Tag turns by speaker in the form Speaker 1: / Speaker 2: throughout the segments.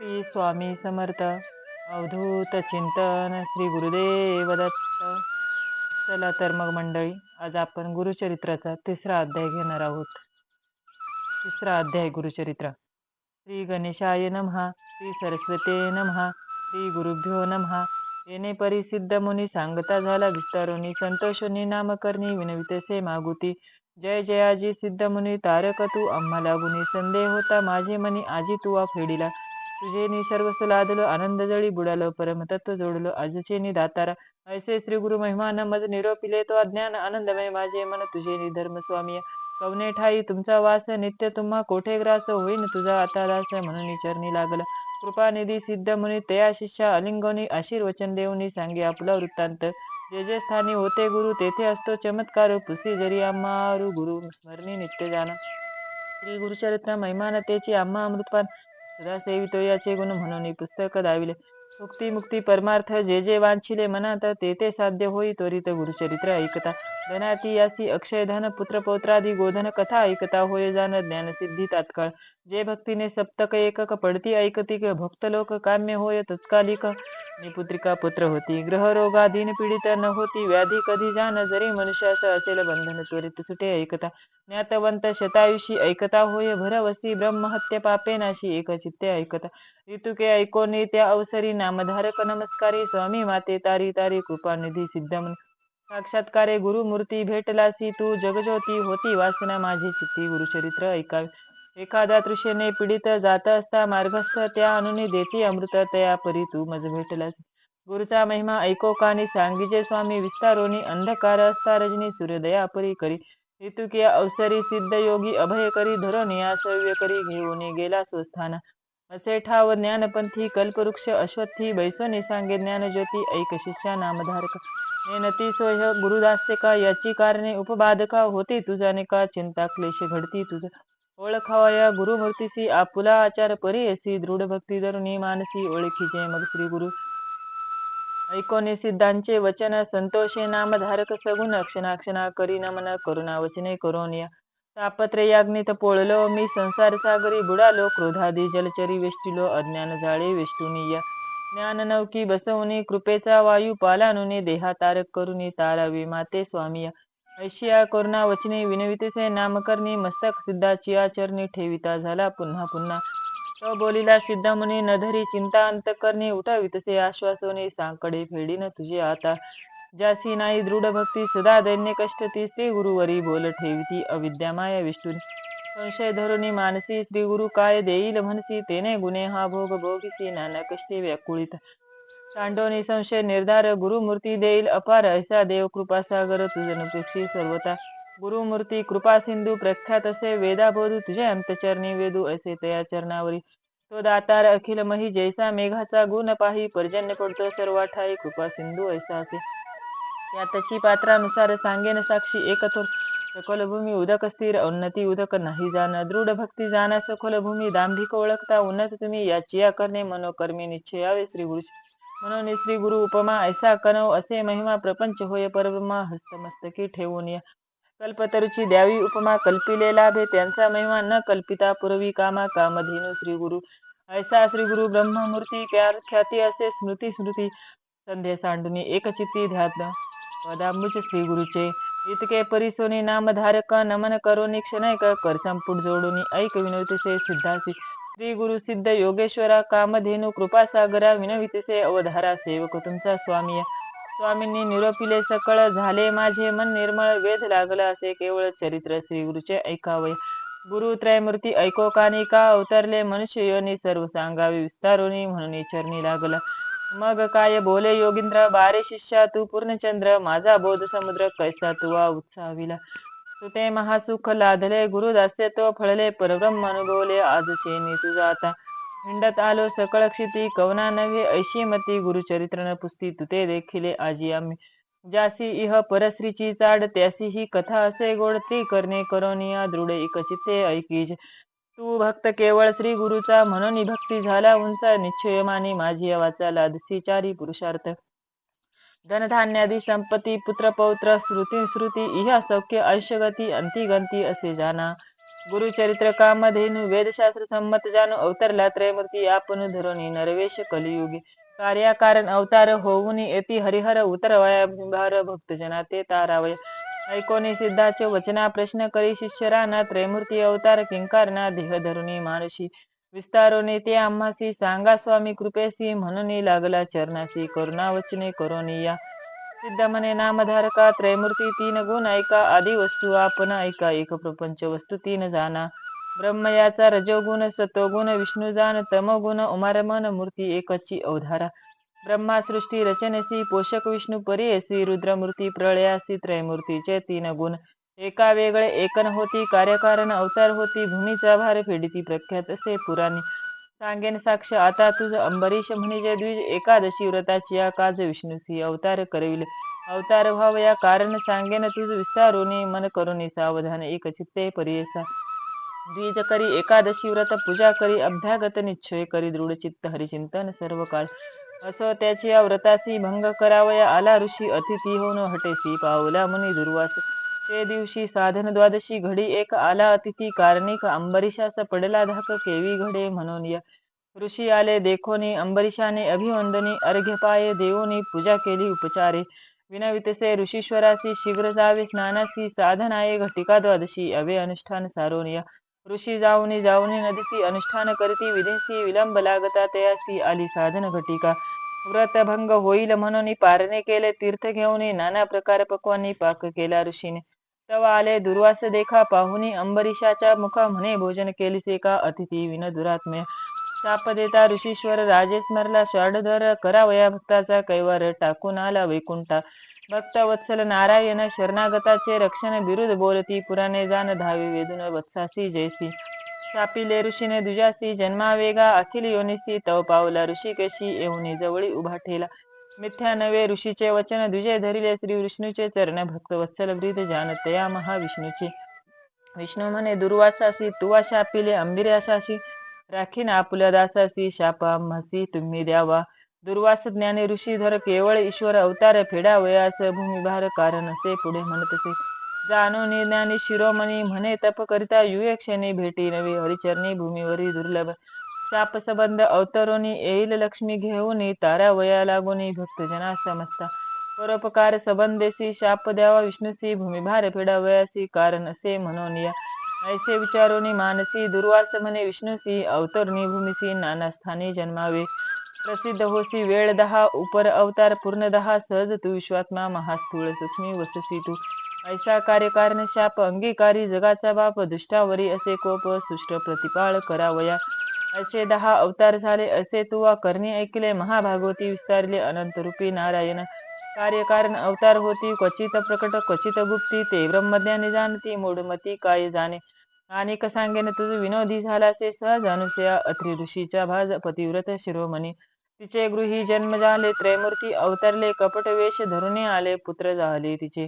Speaker 1: श्री स्वामी समर्थ. अवधूत चिंतन श्री गुरुदेव दत्त चला तर मग मंडळी आज आपण गुरुचरित्राचा तिसरा अध्याय घेणार आहोत. तिसरा अध्याय गुरुचरित्र. श्री गणेशाय नमहा श्री सरस्वते नमहा श्री गुरुभ्यो नमहा. येणे परिसिद्ध मुनी सांगता झाला विस्तारोनी संतोषोनी नामकरणी विनवितसे मागुती जय जयाजी सिद्ध मुनी तारक तू आम्हाला गुणी संदेह होता माझे मनी आजी तुवा फेडिला. तुझे नि सर्व सुलादलो आनंद जळी बुडालो परमतत्व जोडलो आजचे नि दातारा. ऐसे श्री गुरु महिमान मज निरोपिले तो अज्ञान आनंदमय माझे मन तुझे नि धर्म स्वामी. कवने ठाई तुमचा वास नित्य तुम्हा कोठे ग्रास होईन तुझा आता दास? म्हणून चरणी लागला. कृपानिधी सिद्ध मुनी तया शिष्या अलिंगोनी आशीर्वचन देऊनी सांगे आपला वृत्तांत. जे जे स्थानी होते गुरु तेथे असतो चमत्कार. पुसी जरी आम्हारू गुरु स्मरणी नित्य जाना. श्री गुरुचरित्र महिमानतेची आम्हा अमृतपान. सदा याचे गुण म्हणून पुस्तक दाविले. मुक्ती मुक्ती परमार्थ जे जे वांछिले मनात ते ते साध्य होई त्वरित गुरुचरित्र ऐकता. धनाती यासी अक्षय धन पुत्र पौत्रादी गोधन कथा ऐकता होय जाण ज्ञानसिद्धी तात्काळ. जे भक्तीने सप्तक एकक पडती ऐकती भक्त लोक काम्य होय तत्कालिक निपुत्रिका पुत्र होती ग्रह रोगा पीडित न होती व्याधी कधी जाण जरी मनुष्यास असेल बंधन त्वरित सुटे ऐकता. ज्ञातवंत शतायुषी ऐकता होय भरवसी ब्रह्महत्य पापे नाशी एक चित्ते ऐकता. ऋतुके ऐकोने त्या अवसरी नामधारक नमस्कारी स्वामी माते तारी तारी कृपानिधी सिद्धमन. साक्षात्कारे गुरुमूर्ती भेटलासी तू जगज्योती होती वासना माझी चित्ती गुरुचरित्र ऐकावी. एखाद्या तृषेने पीडित जात असता मार्गस्थ त्या अनुने देती अमृत तया परी तू मज भेटलास. गुरुचा महिमा ऐको कानी सांगीचे स्वामी विस्तारोनी अंधकार असता रजनी सूर्योदया परी करी. ऋतुकिया अवसरी सिद्ध योगी अभय करी धरोनिया सव्य करी घेऊन गेला स्वस्थान. असे ठाव ज्ञानपंथी कल्पवृक्ष अश्वत्थी बैसोनी सांगे ज्ञानज्योती ऐक शिष्या नामधारक. नेनती सोय गुरुदास्य का याची कारणे उपबाधका होती तुझाने का चिंता क्लेश घडती तुझा. ओळखावया या गुरुमूर्तीसी आपुला आचार परी असी दृढ भक्ती धरुणी मानसी ओळखीचे मग श्री गुरु. ऐकोने सिद्धांचे वचन संतोषे नामधारक सगुण अक्षणाक्षणा करी नमन करुणा वचने करोनिया तापत्रे याग्नित पोळलो मी संसार सागरी बुडालो क्रोधादी जलचरी वेष्टिलो अज्ञान जाळे वेष्टुनिया ज्ञान नवकी बसवणी कृपेचा वायू पालानुनी देहा तारक करुणी तारावी माते स्वामिया ऐशिया करुणा वचने विनवितेचे नामकरणी मस्तक सिद्धाची आचरणी ठेविता झाला पुन्हा पुन्हा. तो बोलिला सिद्धमुनी नधरी चिंता अंतकरणी उठावितसे आश्वासोने सांकडे फेडीन तुझे आता. ज्यासी नाही दृढ भक्ती सदा दैन्य कष्ट ती श्री गुरुवरी बोल ठेविती अविद्यामाया विष्णू संशय धरुणी मानसी श्री गुरु काय देईल म्हणसी तेने गुन्हे हा भोग भोगिसी नाना कष्टे व्याकुळित. सांडोनी संशय निर्धार गुरुमूर्ती देईल अपार ऐसा देव कृपासागर सागर सर्वता गुरुमूर्ती कृपा सिंधू प्रख्यात असे वेदाबोधू तुझे अंतचरणी वेदू असे तया चरणावरी. तो दातार अखिल मही जैसा मेघाचा गुण पाही पर्जन्य पडतो सर्व ठाई कृपा सिंधू ऐसा असे त्यातची पात्रानुसार सांगेन साक्षी एकथोर सखोल भूमी उदक स्थिर उन्नती उदक नाही जाण दृढ भक्ती जाणा सखोल भूमी दांभिक ओळखता उन्नत तुम्ही याची या करणे मनोकर्मी निश्चयावे श्री गुरु म्हणून श्री गुरु उपमा ऐसा कनव असे महिमा प्रपंच होय परब्रह्मा हस्तमस्तकी ठेवून या. कल्पतरुची द्यावी उपमा कल्पिले लाभे त्यांचा महिमा न कल्पिता पूर्वी कामा कामधेनु श्री गुरु. ऐसा श्री गुरु ब्रह्ममूर्ती ख्याती असे स्मृती स्मृती संध्या सांडुनी एकचित्ती ध्यात पदांबुज श्री गुरुचे. इतके परिसोनी नामधारक नमन करोनी क्षणैक कर संपुट जोडून ऐक विनवतीसे सिद्धासी श्री गुरु सिद्ध योगेश्वरा कामधेनु कृपा सागरा विनवितसे अवधारा सेवक तुमचा स्वामी. स्वामींनी निरोपिले सकळ झाले माझे मन निर्मळ वेध लागला असे केवळ चरित्र श्री गुरुचे ऐकावे. गुरु त्रयमूर्ती ऐको कानी का अवतरले मनुष्य योनी सर्व सांगावे विस्तारोनी म्हणून चरणी लागला. मग काय बोले योगिंद्र बारे शिष्या तू पूर्णचंद्र माझा बोध समुद्र कैसा तुवा उत्साविला तुते महासुख लादले गुरुदास्य तो फळले परब्रह्म अनुभवले आजचे मी तुझा आता हिंडत आलो सकळ क्षिती कवना नव्हे ऐशी मती गुरुचरित्र न पुस्ती तुते देखिले आजी आम्ही. ज्यासी इह परश्रीची चाड त्यासी ही कथा असे गोड ती करणे करोनिया दृढ एकचिते ऐकीज. तू भक्त केवळ श्री गुरुचा म्हणून भक्ती झाला उंचा निश्चय मानी माझी वाचा लादसी चारी पुरुषार्थ. धनधान्यादी संपत्ती पुत्र पौत्र श्रुती श्रुती इहा सौख्य आयुष्यगती अंतिगंती असे जाना। गुरुचरित्र कामधेनु वेदशास्त्र संमत जाणू अवतरला त्रयमूर्ती आपण धरुणी नरवेश कलियुगी। कार्याकारण अवतार होऊन येती हरिहर उतरवया भार भक्तजना ते तारावय ऐकोनी सिद्धाचे वचना प्रश्न करी शिष्य राना त्रयमूर्ती अवतार किंकारना देह धरुणी मानुषी। विस्तारोने ते आम्हासी सांगा स्वामी कृपेसी म्हणून लागला चरणासी करुणा वचने करोनिया सिद्ध म्हणे नामधारका त्रयमूर्ती तीन गुण ऐका आदी वस्तू आपण ऐका एक प्रपंच वस्तू तीन जाना. ब्रह्मयाचा रजोगुण सतोगुण विष्णू जान तमोगुण उमारमन मूर्ती एकची अवधारा. ब्रह्मा सृष्टी रचनेसी पोषक विष्णू परियसी रुद्रमूर्ती प्रळयासी त्रयमूर्तीचे तीन गुण. एका वेगळे एकन होती कार्यकारण अवतार होती भूमीचा भार फेडिती प्रख्यात असे पुराणी. सांगेन साक्ष आता तुझ अंबरीश म्हणजे द्विज एकादशी व्रताची या काज विष्णूसी अवतार करविले. अवतार भाव या कारण सांगेन तुझ विस्तारोनी मन करुनी सावधान एक चित्ते परियसा. द्विज करी एकादशी व्रत पूजा करी अभ्यागत निश्चय करी दृढ चित्त हरिचिंतन सर्व काळ असो त्याची या व्रतासी भंग करावया आला ऋषी अतिथी होऊन हटेसी पावला मुनी दुर्वास. ते दिवशी साधन द्वादशी घडी एक आला अतिथी कारणिक अंबरीशास पडला धाक केवी घडे म्हणून या ऋषी आले देखोनी अंबरीशाने अभिवंदनी अर्घ्य पाय देवोनी पूजा केली उपचारे विनवितसे ऋषीश्वरासी शीघ्र जावे स्नानासी साधन आहे घटिका द्वादशी अवे अनुष्ठान सारोनिया ऋषी जाऊनी जाऊनी नदीसी अनुष्ठान करती विधेसी विलंब लागता तयासी आली साधन घटिका व्रतभंग होईल म्हणून पारणे केले तीर्थ घेऊन नाना प्रकार पक्वानी पाक केला ऋषीने तवा आले दुर्वास देखा पाहुनी अंबरीशाच्या मुखा म्हणे भोजन केलीसे का अतिथी विन दुरात्म्य. साप देता ऋषीश्वर राजे स्मरला करावया भक्ताचा कैवार टाकून आला वैकुंठा. भक्त वत्सल नारायण शरणागताचे रक्षण विरुद्ध बोलती पुराणे जाण धावी वेदून वत्सासी जयसी. सापिले ऋषीने दुजासी जन्मावेगा अखिल योनिसी तव पावला ऋषिकेशी येऊन जवळी उभा ठेला. मिथ्या नवे ऋषीचे वचन द्विजय धरिले श्री विष्णूचे चरण भक्त वत्सल ब्रीद जानतया महाविष्णूचे. विष्णू म्हणे दुर्वासासी तुवा शापिले अंबिराशाशी राखीन आपल्या दासासी शापा म्हसी तुम्ही द्यावा. दुर्वास ज्ञानी ऋषीधर केवळ ईश्वर अवतार फेडावयास भूमिभार कारण असे पुढे म्हणतसे जाणून ज्ञानी शिरोमणी म्हणे तप करिता युयक्षणी भेटी नवी हरिचरणी भूमीवरी दुर्लभ. शाप अवतरुणी अवतरोनी येईल लक्ष्मी घेऊन तारा वया लागून भक्तजना समजता परोपकार सबंदेशी शाप द्यावा विष्णूसी भूमिभार फेडावयासी कारण असे म्हणून या. ऐसे विचारोनी मानसी दुर्वास म्हणे विष्णूसी अवतरणी भूमिसी नाना स्थानी जन्मावे. प्रसिद्ध होसी वेळ दहा उपर अवतार पूर्ण दहा सहज तू विश्वात्मा महास्थूळ सूक्ष्मी वससी तू. ऐसा कार्यकारण शाप अंगीकारी जगाचा बाप दुष्टावरी असे कोप सुष्ट प्रतिपाळ करावया. असे दहा अवतार झाले असे तुवा करणी ऐकले महाभागवती विस्तारले अनंत रूपी नारायण कार्यकारण अवतार होती क्वचित प्रकट क्वचित गुप्ती ते ब्रह्मज्ञाने जाणती मूढमती काय जाणे. आणि सांगेन तुझ विनोदी झालासे सहज अनुसया अत्री ऋषीच्या भाज पतिव्रत शिरोमणी. तिचे गृही जन्म झाले त्रैमूर्ती अवतरले कपट वेश धरुने आले पुत्र झाले तिचे.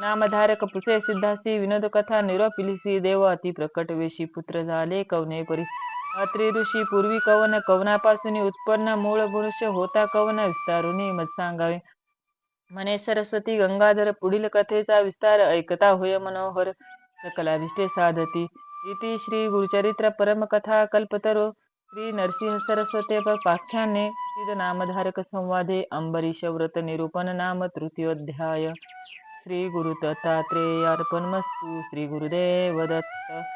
Speaker 1: नामधारक पुसे सिद्धासी विनोद कथा निरोपिलिसी देव अति प्रकट वेशी पुत्र झाले कवने परी अत्रि ऋषी पूर्वी कवन कवनापासून उत्पन्न मूळ पुरुष होता कवन? विस्तारुनी मत सांगावे. मने सरस्वती गंगाधर पुढील कथेचा विस्तार ऐकता होय मनोहर सकलाभिष्टे साधती. इति श्री गुरुचरित्र परमकथा कल्पतरो. श्री नरसिंह सरस्वते पाख्याने. सिद्ध नामधारक संवादे. अंबरीश व्रत निरूपण नाम तृतीयोध्याय. श्री गुरु दत्तात्रेयार्पणमस्तु श्री गुरुदेव दत्त.